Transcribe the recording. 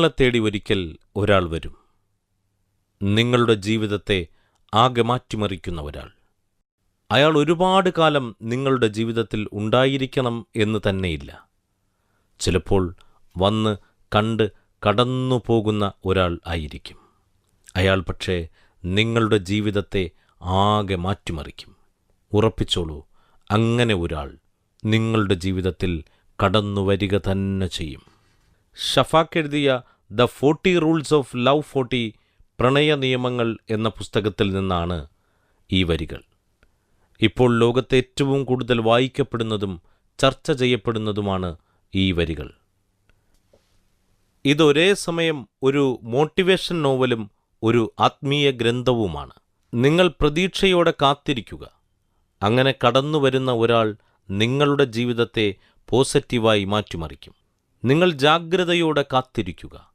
നിങ്ങളെ തേടി ഒരിക്കൽ ഒരാൾ വരും. നിങ്ങളുടെ ജീവിതത്തെ ആകെ മാറ്റിമറിക്കുന്ന ഒരാൾ. അയാൾ ഒരുപാട് കാലം നിങ്ങളുടെ ജീവിതത്തിൽ ഉണ്ടായിരിക്കണം എന്ന് തന്നെയില്ല. ചിലപ്പോൾ വന്ന് കണ്ട് കടന്നു പോകുന്ന ഒരാൾ ആയിരിക്കും. അയാൾ പക്ഷേ നിങ്ങളുടെ ജീവിതത്തെ ആകെ മാറ്റിമറിക്കും. ഉറപ്പിച്ചോളൂ അങ്ങനെ ഒരാൾ നിങ്ങളുടെ ജീവിതത്തിൽ കടന്നു വരിക തന്നെ ചെയ്യും. ഷഫാക്ക് എഴുതിയ the forty rules of love forty പ്രണയ നിയമങ്ങൾ എന്ന പുസ്തകത്തിൽ നിന്നാണ് ഈ വരികൾ. ഇപ്പോൾ ലോകത്ത് ഏറ്റവും കൂടുതൽ വായിക്കപ്പെടുന്നതും ചർച്ച ചെയ്യപ്പെടുന്നതുമാണ് ഈ വരികൾ. ഇതൊരേ സമയം ഒരു മോട്ടിവേഷൻ നോവലും ഒരു ആത്മീയ ഗ്രന്ഥവുമാണ്. നിങ്ങൾ പ്രതീക്ഷയോടെ കാത്തിരിക്കുക. അങ്ങനെ കടന്നു വരുന്ന ഒരാൾ നിങ്ങളുടെ ജീവിതത്തെ പോസിറ്റീവായി മാറ്റിമറിക്കും. നിങ്ങൾ ജാഗ്രതയോടെ കാത്തിരിക്കുക.